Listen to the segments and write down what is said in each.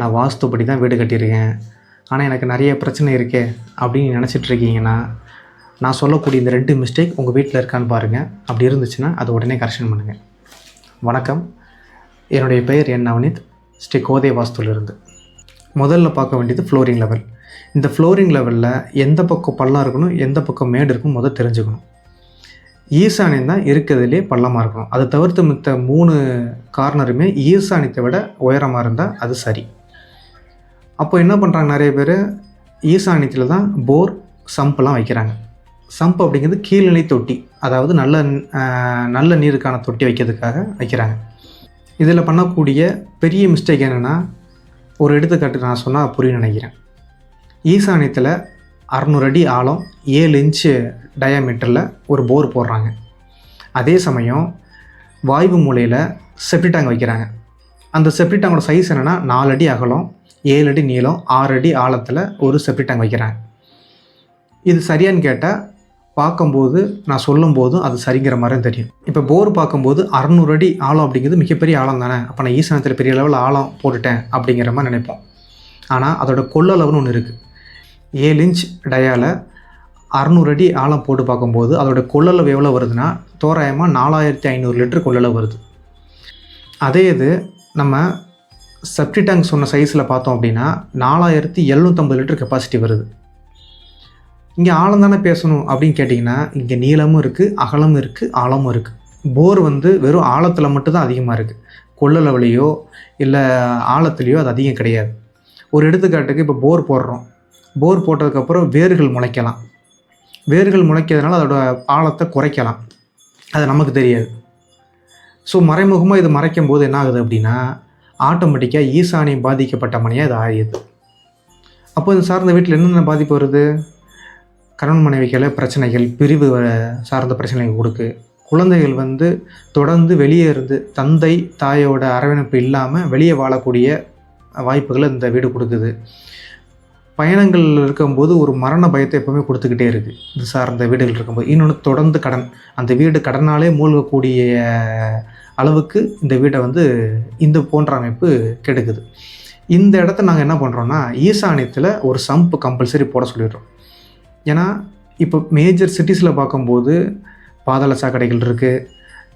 நான் வாஸ்துப்படி தான் வீடு கட்டியிருக்கேன். ஆனால் எனக்கு நிறைய பிரச்சனை இருக்கே அப்படின்னு நினச்சிட்டு இருக்கீங்கன்னா நான் சொல்லக்கூடிய இந்த ரெண்டு மிஸ்டேக் உங்கள் வீட்டில் இருக்கான்னு பாருங்கள் அப்படி இருந்துச்சுன்னா அதை உடனே கரெக்ஷன் பண்ணுங்கள் வணக்கம். என்னுடைய பெயர் என் நவனித் ஸ்ரீ கோதை வாஸ்துலேருந்து முதல்ல பார்க்க வேண்டியது ஃப்ளோரிங் லெவல் இந்த ஃப்ளோரிங் லெவலில் எந்த பக்கம் பள்ளம் இருக்கணும் எந்த பக்கம் மேடு இருக்கும் முதல் தெரிஞ்சுக்கணும். ஈசானியம் தான் இருக்கிறதுலே பள்ளமாக இருக்கணும். அதை தவிர்த்து மித்த மூணு கார்னருமே ஈசானியத்தை விட உயரமாக இருந்தால் அது சரி. அப்போ என்ன பண்ணுறாங்க நிறைய பேர்? ஈசானியத்தில் தான் போர் சம்பெல்லாம் வைக்கிறாங்க. சம்ப் அப்படிங்கிறது கீழ்நிலை தொட்டி அதாவது நல்ல நல்ல நீருக்கான தொட்டி வைக்கிறதுக்காக வைக்கிறாங்க. இதில் பண்ணக்கூடிய பெரிய மிஸ்டேக் என்னென்னா ஒரு எடுத்துக்காட்டு நான் சொன்னால் புரியும் நினைக்கிறேன். ஈசானியத்தில் அறநூறு அடி ஆழம் ஏழு இன்ச்சு டயாமீட்டரில் ஒரு போர் போடுறாங்க. அதே சமயம் வாய்வு மூலையில் செப்டி டேங்க் வைக்கிறாங்க. அந்த செப்டி டேங்கோட சைஸ் என்னென்னா நாலு அடி அகலம் ஏழு அடி நீளம் ஆறு அடி ஆழத்தில் ஒரு செப்டி டேங்க் வைக்கிறாங்க இது சரியான்னு கேட்டால் பார்க்கும்போது நான் சொல்லும் போதும் அது சரிங்கிற மாதிரி தெரியும். இப்போ போர் பார்க்கும்போது அறநூறு அடி ஆழம் அப்படிங்கிறது மிகப்பெரிய ஆழம் தானே? அப்போ நான் ஈசானத்தில் பெரிய லெவலில் ஆழம் போட்டுட்டேன் அப்படிங்கிற மாதிரி நினைப்போம். ஆனால் அதோட கொள்ளளவுன்னு ஒன்று இருக்குது ஏழு இன்ச் டயாவில் அறநூறு அடி ஆழம் போட்டு பார்க்கும்போது அதோட கொள்ளளவு எவ்வளோ வருதுன்னா தோராயமாக நாலாயிரத்தி ஐநூறு லிட்டர் கொள்ளளவு வருது. அதே இது நம்ம செப்டி டேங்க் சொன்ன சைஸில் பார்த்தோம் அப்படின்னா நாலாயிரத்தி எழுநூற்றம்பது லிட்டர் கெப்பாசிட்டி வருது. இங்கே ஆழம் தானே பேசணும் அப்படின்னு கேட்டிங்கன்னா இங்கே நீளமும் இருக்குது அகலமும் இருக்குது ஆழமும் இருக்குது போர் வந்து வெறும் ஆழத்தில் மட்டும்தான் அதிகமாக இருக்குது கொள்ளளவுலையோ இல்லை ஆழத்துலேயோ அது அதிகம் கிடையாது. ஒரு எடுத்துக்காட்டுக்கு இப்போ போர் போடுறோம். போர் போட்டதுக்கப்புறம் வேர்கள் முளைக்கலாம். வேர்கள் முளைக்கிறதுனால அதோட ஆழத்தை குறைக்கலாம். அது நமக்கு தெரியாது. ஸோ மறைமுகமாக இது மறைக்கும் போது என்ன ஆகுது அப்படின்னா ஆட்டோமேட்டிக்காக ஈசானியம் பாதிக்கப்பட்ட மனையாக இது ஆகிடுது அப்போ இது சார்ந்த வீட்டில் என்னென்ன பாதிப்பு வருது? கணவன் மனைவிகளை பிரச்சனைகள் பிரிவு சார்ந்த பிரச்சனைகள் கொடுக்கு. குழந்தைகள் வந்து தொடர்ந்து வெளியே இருந்து தந்தை தாயோட அரவணைப்பு இல்லாமல் வெளியே வாழக்கூடிய வாய்ப்புகளை இந்த வீடு கொடுக்குது. பயணங்கள் இருக்கும்போது ஒரு மரண பயத்தை எப்பவுமே கொடுத்துக்கிட்டே இருக்குது இது சார்ந்த வீடுகள் இருக்கும்போது. இன்னொன்று தொடர்ந்து கடன். அந்த வீடு கடனாலே மூழ்கக்கூடிய அளவுக்கு இந்த வீடை வந்து இந்த போன்ற அமைப்பு கெடுக்குது. இந்த இடத்த நாங்கள் என்ன பண்ணுறோன்னா ஈசானியத்தில் ஒரு சம்ப் கம்பல்சரி போட சொல்லிடுறோம். ஏன்னா இப்போ மேஜர் சிட்டிஸில் பார்க்கும்போது பாதாள சாக்கடைகள் இருக்குது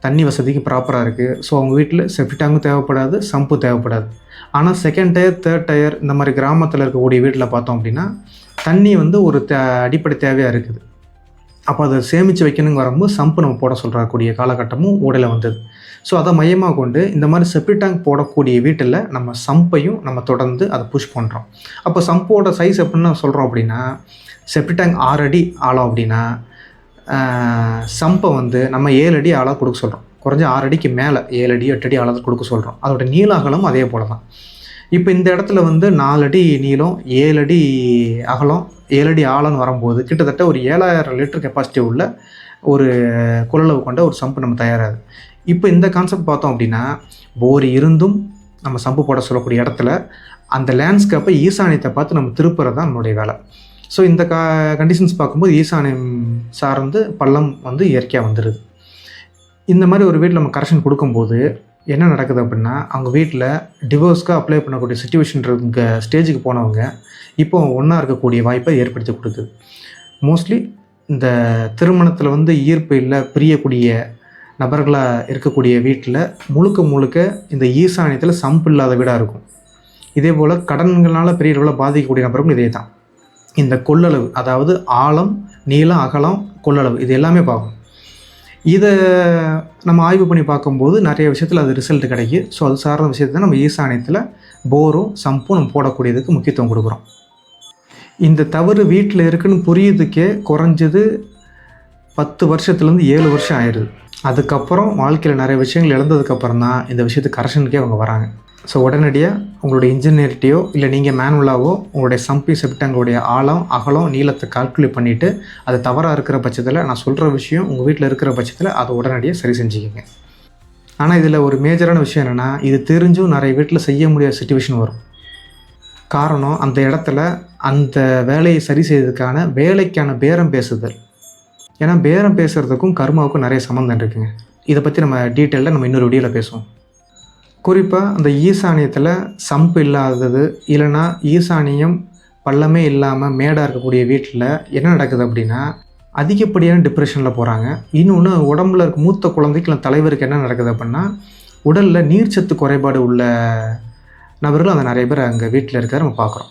தண்ணி வசதிக்கு ப்ராப்பராக இருக்குது ஸோ அவங்க வீட்டில் செப்டி டேங்கும் தேவைப்படாது சம்பு தேவைப்படாது. ஆனால் செகண்ட் டயர் தேர்ட் டயர் இந்த மாதிரி கிராமத்தில் இருக்கக்கூடிய வீட்டில் பார்த்தோம் அப்படின்னா தண்ணி வந்து ஒரு தே அடிப்படை தேவையாக இருக்குது. அப்போ அதை சேமித்து வைக்கணுங்க வரும்போது சம்பு நம்ம போட சொல்கிறக்கூடிய காலகட்டமும் ஊடையில் வந்தது. ஸோ அதை மையமாக கொண்டு இந்த மாதிரி செப்டி டேங்க் போடக்கூடிய வீட்டில் நம்ம சம்பையும் நம்ம தொடர்ந்து அதை புஷ் பண்ணுறோம் அப்போ சம்போட சைஸ் எப்படின்னு சொல்கிறோம் அப்படின்னா செப்டி டேங்க் ஆறு அடி ஆழம் அப்படின்னா சம்பை வந்து நம்ம ஏழு அடி ஆழம் கொடுக்க சொல்கிறோம் குறைஞ்ச ஆறு அடிக்கு மேலே ஏழு அடி எட்டு அடி ஆழத்தை கொடுக்க சொல்கிறோம் அதோட நீள அதே போல தான் இப்போ இந்த இடத்துல வந்து நாலு அடி நீளம் ஏழு அடி அகலம் ஏழு அடி ஆழம் வரும்போது கிட்டத்தட்ட ஒரு ஏழாயிரம் லிட்டர் கெப்பாசிட்டி உள்ள ஒரு கொள்ளளவு கொண்ட ஒரு சம்பு நம்ம தயாராகுது. இப்போ இந்த கான்செப்ட் பார்த்தோம் அப்படின்னா போர் இருந்தும் நம்ம சம்பு போட சொல்லக்கூடிய இடத்துல அந்த லேண்ட்ஸ்கேப்பை ஈசானியத்தை பார்த்து நம்ம திருப்புறது தான் நம்மளுடைய வேலை. ஸோ இந்த கா கண்டிஷன்ஸ் பார்க்கும்போது ஈசானியம் சார்ந்து பள்ளம் வந்து இயற்கையாக வந்துடுது இந்த மாதிரி ஒரு வீட்டில் நம்ம கரெக்ஷன் கொடுக்கும்போது என்ன நடக்குது அப்படின்னா அவங்க வீட்டில் டிவோர்ஸ்க்கு அப்ளை பண்ணக்கூடிய சுச்சுவேஷன் இருக்க ஸ்டேஜுக்கு போனவங்க இப்போ ஒன்றா இருக்கக்கூடிய வாய்ப்பை ஏற்படுத்தி கொடுக்குது. மோஸ்ட்லி இந்த திருமணத்தில் வந்து ஈர்ப்பு இல்லை பிரியக்கூடிய நபர்களாக இருக்கக்கூடிய வீட்டில் முழுக்க முழுக்க இந்த ஈசானியத்தில் சம்பு இல்லாத வீடாக இருக்கும். இதே போல் கடன்களால் பெரிய அளவில் பாதிக்கக்கூடிய நபர்களும் இதே தான் இந்த கொள்ளளவு அதாவது ஆழம் நீளம் அகலம் கொள்ளளவு இது எல்லாமே பார்க்கும் இதை நம்ம ஆய்வு பண்ணி பார்க்கும்போது நிறைய விஷயத்தில் அது ரிசல்ட் கிடைக்கும் ஸோ அது சார்ந்த விஷயத்தை நம்ம ஈசானியத்தில் போரும் சம்பும் நம்ம போடக்கூடியதுக்கு முக்கியத்துவம் கொடுக்குறோம். இந்த தவறு வீட்டில் இருக்குன்னு புரியுதுக்கே குறைஞ்சது பத்து வருஷத்துலேருந்து ஏழு வருஷம் ஆயிடுது. அதுக்கப்புறம் வாழ்க்கையில் நிறைய விஷயங்கள் இழந்ததுக்கப்புறம் தான் இந்த விஷயத்துக்கு கரெக்ஷனுக்கே அவங்க வராங்க. ஸோ உடனடியாக உங்களுடைய இன்ஜினியர்கிட்டையோ இல்லை நீங்கள் மேனுவலாகவோ உங்களுடைய சம்பி செப்டங்களுடைய ஆழம் அகலம் நீளத்தை கால்குலேட் பண்ணிவிட்டு அது தவறாக இருக்கிற பட்சத்தில் நான் சொல்கிற விஷயம் உங்கள் வீட்டில் இருக்கிற பட்சத்தில் அதை உடனடியாக சரி செஞ்சுக்கோங்க. ஆனால் இதில் ஒரு மேஜரான விஷயம் என்னென்னா இது தெரிஞ்சும் நிறைய வீட்டில் செய்ய முடியாத சுச்சுவேஷன் வரும். காரணம் அந்த இடத்துல அந்த வேலையை சரி செய்ததுக்கான வேலைக்கான பேரம் பேசுதல். ஏன்னா பேரம் பேசுகிறதுக்கும் கர்மாவுக்கும் நிறைய சம்மந்தம் இருக்குங்க. இதை பற்றி நம்ம டீட்டெயிலில் நம்ம இன்னொரு வீடியோவில் பேசுவோம். குறிப்பாக அந்த ஈசானியத்தில் சம்பு இல்லாதது இல்லைன்னா ஈசானியம் பள்ளமே இல்லாமல் மேடாக இருக்கக்கூடிய வீட்டில் என்ன நடக்குது அப்படின்னா அதிகப்படியான டிப்ரெஷனில் போகிறாங்க இன்னொன்று உடம்புல இருக்க மூத்த குழந்தைக்கு இல்லை தலைவருக்கு என்ன நடக்குது அப்படின்னா உடலில் நீர்ச்சத்து குறைபாடு உள்ள நபர்கள் அந்த நிறைய பேர் அங்கே வீட்டில் இருக்கிற நம்ம பார்க்குறோம்.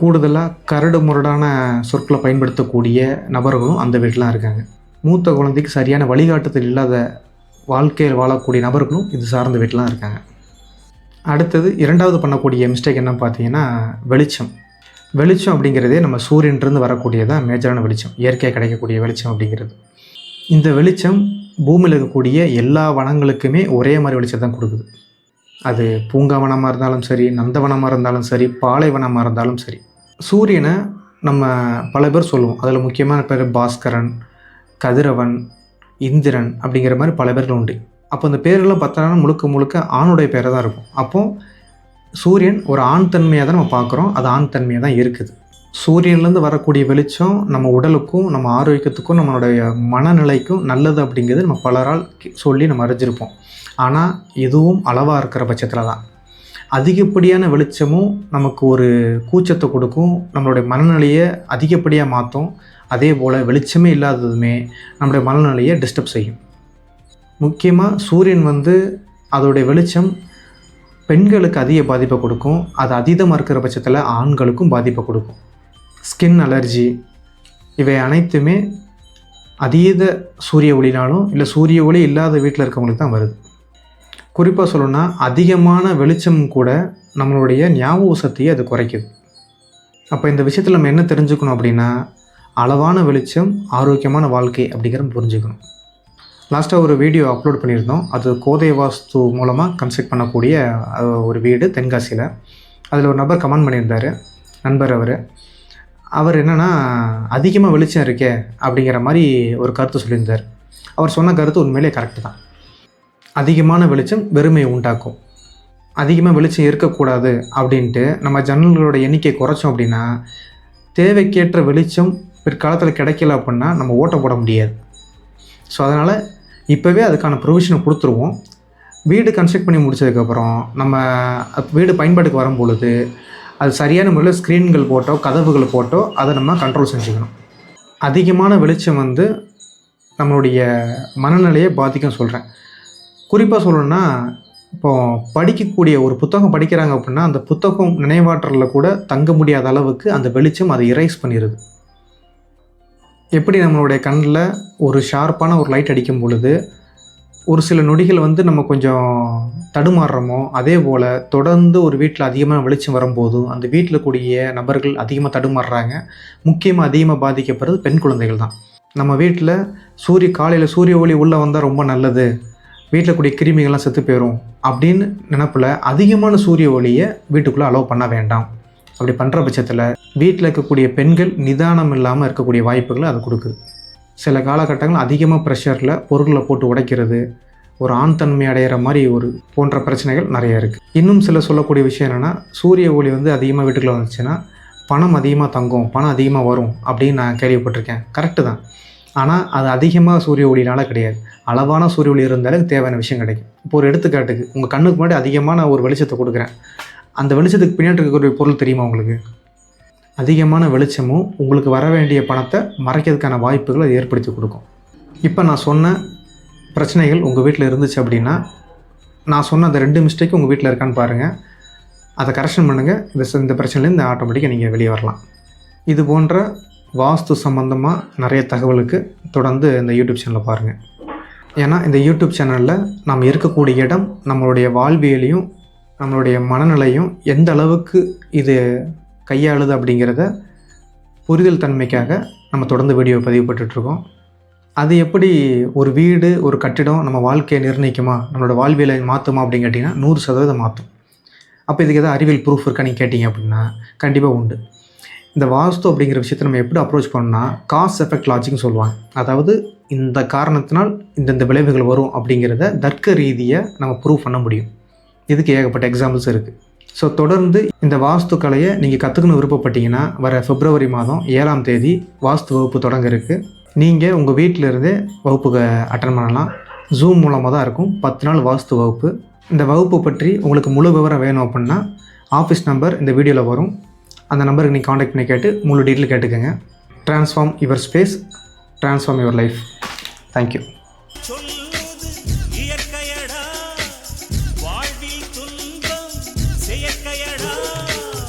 கூடுதலாக கரடு முரடான சொற்களை பயன்படுத்தக்கூடிய நபர்களும் அந்த வீட்டிலாம் இருக்காங்க. மூத்த குழந்தைக்கு சரியான வழிகாட்டுதல் இல்லாத வாழ்க்கையில் வாழக்கூடிய நபர்களும் இது சார்ந்த வீட்டிலாம் இருக்காங்க. அடுத்தது இரண்டாவது பண்ணக்கூடிய மிஸ்டேக் என்னன்னு பார்த்தீங்கன்னா வெளிச்சம். வெளிச்சம் அப்படிங்கிறதே நம்ம சூரியன்லேருந்து வரக்கூடியதான் மேஜரான வெளிச்சம். இயற்கையாக கிடைக்கக்கூடிய வெளிச்சம் அப்படிங்கிறது. இந்த வெளிச்சம் பூமியில் இருக்கக்கூடிய எல்லா வனங்களுக்குமே ஒரே மாதிரி வெளிச்சம் தான் கொடுக்குது. அது பூங்காவனமாக இருந்தாலும் சரி நந்தவனமாக இருந்தாலும் சரி பாலைவனமாக இருந்தாலும் சரி. சூரியனை நம்ம பல பேர் சொல்லுவோம். அதில் முக்கியமான பேர் பாஸ்கரன் கதிரவன் இந்திரன் அப்படிங்கிற மாதிரி பல பேர்கள் உண்டு. அப்போ அந்த பேரெல்லாம் பார்த்தோன்னா முழுக்க முழுக்க ஆணுடைய பேரை தான் இருக்கும். அப்போது சூரியன் ஒரு ஆண் தன்மையாக தான் நம்ம பார்க்குறோம். அது ஆண் தன்மையாக தான் இருக்குது. சூரியன்லேருந்து வரக்கூடிய வெளிச்சம் நம்ம உடலுக்கும் நம்ம ஆரோக்கியத்துக்கும் நம்மளுடைய மனநிலைக்கும் நல்லது அப்படிங்கிறது நம்ம பலரால் கி- சொல்லி நம்ம அறிஞ்சிருப்போம். ஆனால் இதுவும் அளவாக இருக்கிற பட்சத்தில் தான் அதிகப்படியான வெளிச்சமும் நமக்கு ஒரு கூச்சத்தை கொடுக்கும். நம்மளுடைய மனநிலையை அதிகப்படியாக மாற்றும் அதே போல் வெளிச்சமே இல்லாததுமே நம்மளுடைய மனநிலையை டிஸ்டர்ப் செய்யும். முக்கியமாக சூரியன் வந்து அதோடைய வெளிச்சம் பெண்களுக்கு அதிக பாதிப்பை கொடுக்கும். அது அதீதமாக இருக்கிற பட்சத்தில் ஆண்களுக்கும் பாதிப்பை கொடுக்கும். ஸ்கின் அலர்ஜி இவை அனைத்துமே அதீத சூரிய ஒளினாலும் இல்லை சூரிய ஒளி இல்லாத வீட்டில் இருக்கவங்களுக்கு தான் வருது. குறிப்பாக சொல்லணும்னா அதிகமான வெளிச்சம் கூட நம்மளுடைய ஞாபக சக்தியை அது குறைக்குது. அப்போ இந்த விஷயத்தில் நம்ம என்ன தெரிஞ்சுக்கணும் அப்படின்னா அளவான வெளிச்சம் ஆரோக்கியமான வாழ்க்கை அப்படிங்கிறத புரிஞ்சுக்கணும். லாஸ்ட்டாக ஒரு வீடியோ அப்லோட் பண்ணியிருந்தோம். அது கோதை வாஸ்து மூலமாக கன்ஸ்ட்ரக்ட் பண்ணக்கூடிய ஒரு வீடு தென்காசியில். அதில் ஒரு நபர் கமெண்ட் பண்ணியிருந்தார். நண்பர் அவர். அவர் என்னென்னா அதிகமாக வெளிச்சம் இருக்கே அப்படிங்கிற மாதிரி ஒரு கருத்து சொல்லியிருந்தார். அவர் சொன்ன கருத்து உண்மையிலே கரெக்டு தான். அதிகமான வெளிச்சம் வெறுமையை உண்டாக்கும். அதிகமாக வெளிச்சம் இருக்கக்கூடாது அப்படின்ட்டு நம்ம ஜன்னல்களோட எண்ணிக்கை குறைச்சோம் அப்படின்னா தேவைக்கேற்ற வெளிச்சம் பிற்காலத்தில் கிடைக்கல அப்படின்னா நம்ம ஓட்ட போட முடியாது. ஸோ அதனால் இப்போவே அதுக்கான ப்ரொவிஷனை கொடுத்துருவோம். வீடு கன்ஸ்ட்ரக்ட் பண்ணி முடிச்சதுக்கப்புறம் நம்ம வீடு பயன்பாட்டுக்கு வரும் பொழுது அது சரியான முறையில் ஸ்க்ரீன்கள் போட்டோ கதவுகள் போட்டோ அதை நம்ம கண்ட்ரோல் செஞ்சுக்கணும். அதிகமான வெளிச்சம் வந்து நம்மளுடைய மனநிலையை பாதிக்கும் சொல்கிறேன் குறிப்பாக சொல்லணும்னா இப்போ படிக்கக்கூடிய ஒரு புத்தகம் படிக்கிறாங்க அப்படின்னா அந்த புத்தகம் நினைவாற்றலில் கூட தங்க முடியாத அளவுக்கு அந்த வெளிச்சம் அதை இரைஸ் பண்ணிடுது எப்படி நம்மளுடைய கண்ணில் ஒரு ஷார்ப்பான ஒரு லைட் அடிக்கும் பொழுது ஒரு சில நொடிகள் வந்து நம்ம கொஞ்சம் தடுமாறுறோமோ அதே போல் தொடர்ந்து ஒரு வீட்டில் அதிகமாக வெளிச்சம் வரும்போதும் அந்த வீட்டில் கூடிய நபர்கள் அதிகமாக தடுமாறுறாங்க. முக்கியமாக அதிகமாக பாதிக்கப்படுறது பெண் குழந்தைகள் தான். நம்ம வீட்டில் சூரிய காலையில் சூரிய ஒளி உள்ளே வந்தால் ரொம்ப நல்லது. வீட்டில் கூடிய கிருமிகள்லாம் செத்து போயிடும் அப்படின்னு நினப்பில் அதிகமான சூரிய ஒளியை வீட்டுக்குள்ளே அலோவ் பண்ண வேண்டாம். அப்படி பண்ணுற பட்சத்தில் வீட்டில் இருக்கக்கூடிய பெண்கள் நிதானம் இல்லாமல் இருக்கக்கூடிய வாய்ப்புகளை அது கொடுக்குது. சில காலகட்டங்கள் அதிகமாக ப்ரெஷரில் பொருட்களை போட்டு உடைக்கிறது ஒரு ஆண் தன்மை அடைகிற மாதிரி ஒரு போன்ற பிரச்சனைகள் நிறைய இருக்குது இன்னும் சில சொல்லக்கூடிய விஷயம் என்னென்னா சூரிய ஒளி வந்து அதிகமாக வீட்டுக்குள்ளே வந்துச்சுன்னா பணம் அதிகமாக தங்கும் பணம் அதிகமாக வரும் அப்படின்னு நான் கேள்விப்பட்டிருக்கேன். கரெக்டு தான். ஆனால் அது அதிகமாக சூரிய ஒளினால கிடையாது. அளவான சூரிய ஒளி இருந்தாலே தேவையான விஷயம் கிடைக்கும். இப்போ ஒரு எடுத்துக்காட்டுக்கு உங்கள் கண்ணுக்கு முன்னாடி அதிகமான ஒரு வெளிச்சத்தை கொடுக்குறேன். அந்த வெளிச்சத்துக்கு பின்னாடி இருக்கக்கூடிய பொருள் தெரியுமா உங்களுக்கு? அதிகமான வெளிச்சமும் உங்களுக்கு வர வேண்டிய பணத்தை மறைக்கிறதுக்கான வாய்ப்புகளை அது ஏற்படுத்தி கொடுக்கும். இப்போ நான் சொன்ன பிரச்சனைகள் உங்கள் வீட்டில் இருந்துச்சு அப்படின்னா நான் சொன்ன அந்த ரெண்டு மிஸ்டேக்கும் உங்கள் வீட்டில் இருக்கான்னு பாருங்கள் அதை கரெக்ஷன் பண்ணுங்கள் இந்த இந்த பிரச்சனையிலேருந்து ஆட்டோமேட்டிக்காக நீங்கள் வெளியே வரலாம். இது போன்ற வாஸ்து சம்மந்தமாக நிறைய தகவலுக்கு தொடர்ந்து இந்த யூடியூப் சேனலை பாருங்கள் ஏன்னா இந்த யூடியூப் சேனலில் நாம் இருக்கக்கூடிய இடம் நம்மளுடைய வாழ்வியலையும் நம்மளுடைய மனநிலையும் எந்த அளவுக்கு இது கையாளுது அப்படிங்கிறத புரிதல் தன்மைக்காக நம்ம தொடர்ந்து வீடியோ பதிவுபட்டுருக்கோம் அது எப்படி ஒரு வீடு ஒரு கட்டிடம் நம்ம வாழ்க்கையை நிர்ணயிக்குமா நம்மளோட வாழ்வியலை மாற்றுமா அப்படின்னு கேட்டிங்கன்னா நூறு சதவீதம் மாற்றும் அப்போ இதுக்கு எதாவது அறிவியல் ப்ரூஃப் இருக்கா நீங்கள் கேட்டிங்க அப்படின்னா கண்டிப்பாக உண்டு. இந்த வாஸ்து அப்படிங்கிற விஷயத்தை நம்ம எப்படி அப்ரோச் பண்ணோம்னா காஸ் எஃபெக்ட் லாஜிக்னு சொல்லுவாங்க. அதாவது இந்த காரணத்தினால் இந்தந்த விளைவுகள் வரும் அப்படிங்கிறத தர்க்க ரீதியை நம்ம ப்ரூவ் பண்ண முடியும். இதுக்கு ஏகப்பட்ட எக்ஸாம்பிள்ஸ் இருக்குது ஸோ தொடர்ந்து இந்த வாஸ்து கலையை நீங்கள் கற்றுக்கணும் விருப்பப்பட்டீங்கன்னா வர பிப்ரவரி மாதம் ஏழாம் தேதி வாஸ்து வகுப்பு தொடங்க இருக்குது நீங்கள் உங்கள் வீட்டில் இருந்தே வகுப்புக்கு அட்டன் பண்ணலாம். ஜூம் மூலமாக தான் இருக்கும். பத்து நாள் வாஸ்து வகுப்பு. இந்த வகுப்பு பற்றி உங்களுக்கு முழு விவரம் வேணும் அப்படின்னா ஆஃபீஸ் நம்பர் இந்த வீடியோவில் வரும். அந்த நம்பருக்கு நீங்கள் காண்டாக்ட் பண்ணி கேட்டு முழு டீட்டெயில் கேட்டுக்கோங்க. Transform your space transform your life thank you